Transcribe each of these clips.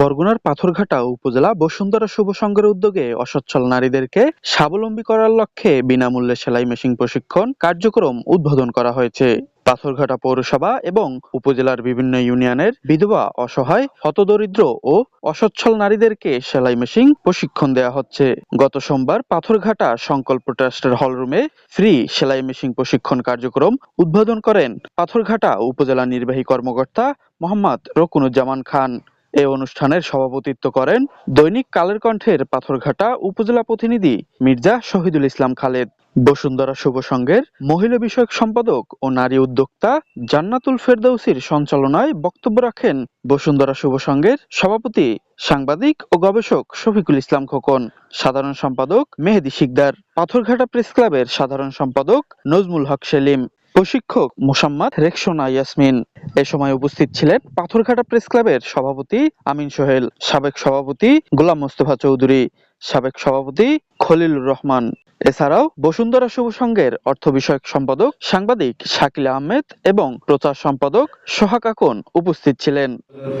বরগুনার পাথরঘাটা উপজেলা বসুন্ধরা শুভ সংঘের উদ্যোগে অসচ্ছল নারীদেরকে স্বাবলম্বী করার লক্ষ্যে বিনামূল্যে সেলাই মেশিন প্রশিক্ষণ কার্যক্রম উদ্বোধন করা হয়েছে। পাথরঘাটা পৌরসভা এবং উপজেলার বিভিন্ন ইউনিয়নের বিধবা, অসহায়, হতদরিদ্র ও অসচ্ছল নারীদেরকে সেলাই মেশিন প্রশিক্ষণ দেওয়া হচ্ছে। গত সোমবার পাথরঘাটা সংকল্প ট্রাস্টের হলরুমে ফ্রি সেলাই মেশিন প্রশিক্ষণ কার্যক্রম উদ্বোধন করেন পাথরঘাটা উপজেলা নির্বাহী কর্মকর্তা মোহাম্মদ রকুনুজ্জামান খান। এ অনুষ্ঠানের সভাপতিত্ব করেন দৈনিক কালের কণ্ঠের পাথরঘাটা উপজেলা প্রতিনিধি মির্জা শহীদুল ইসলাম খালেদ। বসুন্ধরা শুভ সংঘের মহিলা বিষয়ক সম্পাদক ও নারী উদ্যোক্তা জান্নাতুল ফেরদৌসির সঞ্চালনায় বক্তব্য রাখেন বসুন্ধরা শুভ সংঘের সভাপতি সাংবাদিক ও গবেষক শফিকুল ইসলাম খোকন। সাধারণ সম্পাদক মেহেদি শিকদার। পাথরঘাটা প্রেস ক্লাবের সাধারণ সম্পাদক নজমুল হক সেলিম। প্রশিক্ষক মোসাম্মদ রেকসোনা ইয়াসমিন এ সময় উপস্থিত ছিলেন পাথরঘাটা প্রেস ক্লাবের সভাপতি আমিন সোহেল, সাবেক সভাপতি গোলাম মোস্তফা চৌধুরী, সাবেক সভাপতি খলিলুর রহমান। এছাড়াও বসুন্ধরা শুভ সংঘের অর্থ বিষয়ক সম্পাদক সাংবাদিক শাকিল আহমেদ এবং প্রচার সম্পাদক সোহাগ আকন উপস্থিত ছিলেন।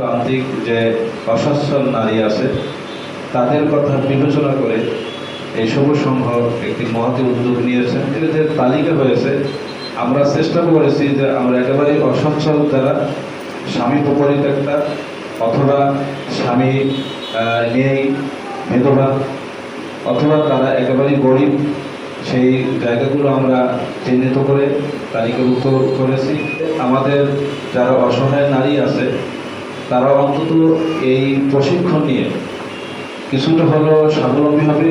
প্রান্তিক যে অসচ্ছল নারী আছে, তাদের কথা বিবেচনা করে এই সবুজ সংঘ একটি মহতি উদ্যোগ নিয়েছেন এদের তালিকা হয়েছে আমরা চেষ্টা করেছি যে আমরা একেবারে অসচ্ছল যারা স্বামী পরিত্যক্তা অথবা স্বামী নেই বিধবা অথবা তারা একেবারেই গরিব, সেই জায়গাগুলো আমরা চিহ্নিত করে তালিকাভুক্ত করেছি। আমাদের যারা অসহায় নারী আছে, তারা অন্তত এই প্রশিক্ষণ নিয়ে কিছুটা হলেও স্বাবলম্বী হবে।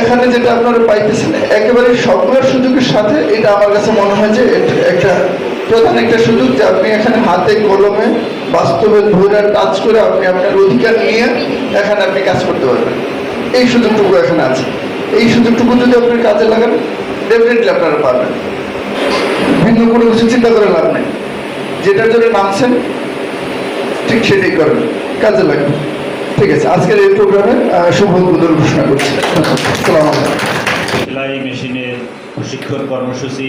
এখানে যেটা আপনারা পাইতেছেন, একেবারে সকলের সুযোগের সাথে এটা আমার কাছে মনে হয় যে একটা প্রধান একটা সুযোগ যে আপনি এখানে হাতে কলমে বাস্তবে ধরে টাচ করে আপনি আপনার অধিকার নিয়ে এখানে আপনি কাজ করতে পারবেন। এই সুযোগটুকু এখানে আছে। এই সুযোগটুকু যদি আপনি কাজে লাগান ডেফিনেটলি আপনারা পারবেন। ভিন্ন কোনো কিছু চিন্তা করে লাভ নেই। যেটার জন্য নামছেন ঠিক সেটাই করবেন। কাজে লাগবে। ঠিক আছে, আজকের এই প্রোগ্রামে শুভ উদ্বোধন ঘোষণা করছি। সেলাই মেশিনের প্রশিক্ষণ কর্মসূচি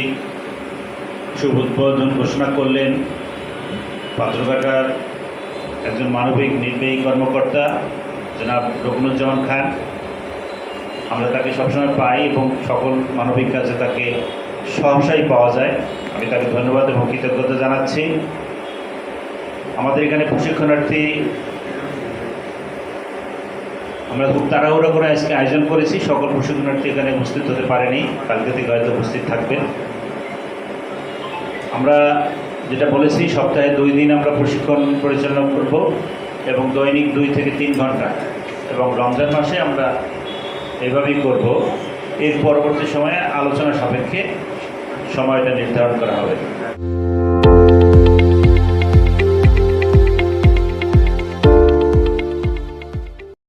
শুভ উদ্বোধন ঘোষণা করলেন পাত্রঘাটার একজন মানবিক নির্বাহী কর্মকর্তা, জনাব রকুনুজ্জামান খান। আমরা তাকে সবসময় পাই এবং সকল মানবিক কাজে তাকে সহসাই পাওয়া যায়। আমি তাকে ধন্যবাদ এবং কৃতজ্ঞতা জানাচ্ছি। আমাদের এখানে প্রশিক্ষণার্থী আমরা খুব তাড়াহুড়ো করে আজকে আয়োজন করেছি। সকল প্রশিক্ষণার্থী এখানে উপস্থিত হতে পারেনি। কালকে থেকে হয়তো উপস্থিত থাকবেন আমরা যেটা বলেছি, সপ্তাহে দুই দিন আমরা প্রশিক্ষণ পরিচালনা করব এবং দৈনিক দুই থেকে তিন ঘণ্টা এবং রমজান মাসে আমরা এভাবেই করব। এর পরবর্তী সময়ে আলোচনা সাপেক্ষে সময়টা নির্ধারণ করা হবে।